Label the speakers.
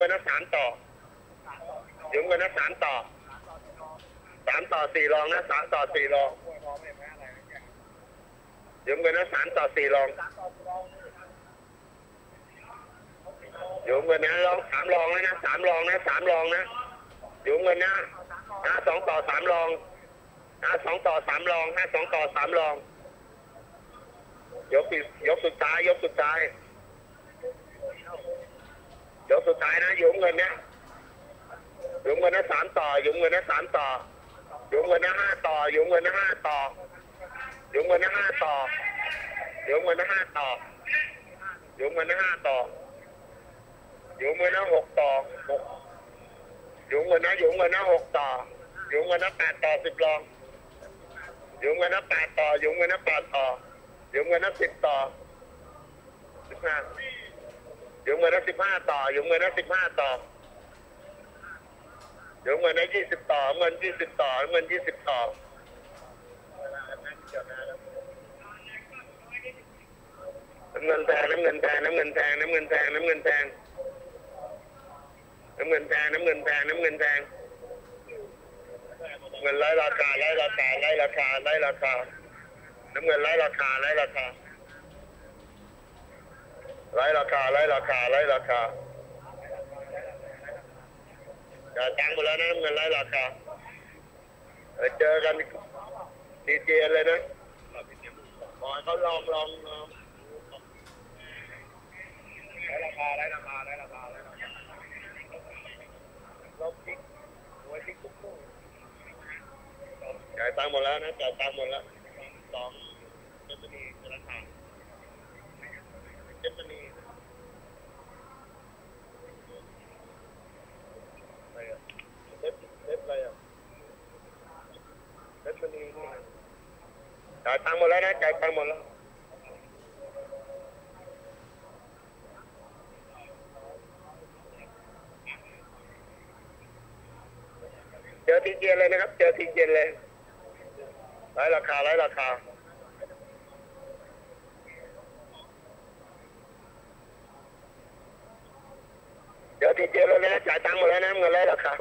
Speaker 1: เงินนะสามต่อยืมเงินนะสามต่อสามต่อสี่รองนะสามต่อสี่รองยืมเงินนะสามต่อสี่รองยืมเงินนะรองสามรองแล้วนะสามรองนะสามรองนะยืมเงินนะห้าสองต่อสามรองห้าสองต่อสามรองห้าสองต่อสามรองยกสุดยกสุดท้ายยกสุดท้าย ยกสุดท้ายนะยุงเงินนะยุงเงินนะสามต่อยุงเงินนะสามต่อยุงเงินนะห้าต่อยุงเงินนะห้าต่อยุงเงินนะห้าต่อยุงเงินนะห้าต่อยุงเงินนะห้าต่อยุงเงินนะหกต่อหกยุงเงินนะยุงเงินนะหกต่อยุงเงินนะแปดต่อสิบรองยุงเงินนะแปดต่อยุงเงินนะแปดต่อยุงเงินนะสิบต่อสิบห้า ยุงเงินได้สิบห้าต่อยุงเงินได้สิบห้าต่อยุงเงินได้ยี่สิบต่อเงินยี่สิบต่อเงินยี่สิบต่อน้ำเงินแพงน้ำเงินแพงน้ำเงินแพงน้ำเงินแพงน้ำเงินแพงน้ำเงินแพงน้ำเงินแพงน้ำเงินแพงเงินไล่ราคาไล่ราคาไล่ราคาไล่ราคาน้ำเงินไล่ราคาไล่ราคา ไล่ราคาไล่ราคาไล่ราคาจ่ายตังค์หมดแล้วนะเงินไล่ราคาเจอกันดีเจเลยนะขอให้เขาลองลองลองไล่ราคาไล่ราคาไล่ราคาไล่ราคาลองติ๊กหัวติ๊กปุ๊บปุ๊บจ่ายตังค์หมดแล้วนะจ่ายตังค์หมดแล้วสองเจมนีธนาคาร เจมนีอะไรอะเล็บเล็บอะไรอะเล็บมณีนี่จ่ายตังค์หมดแล้วนะจ่ายตังค์หมดแล้วเจอทีเจนเลยนะครับ เจอทีเจนเลยไร้ราคาไร้ราคา ติดเยอะแล้วนะจ่ายตังค์หมดแล้วนะเงินแล้วหรอคะ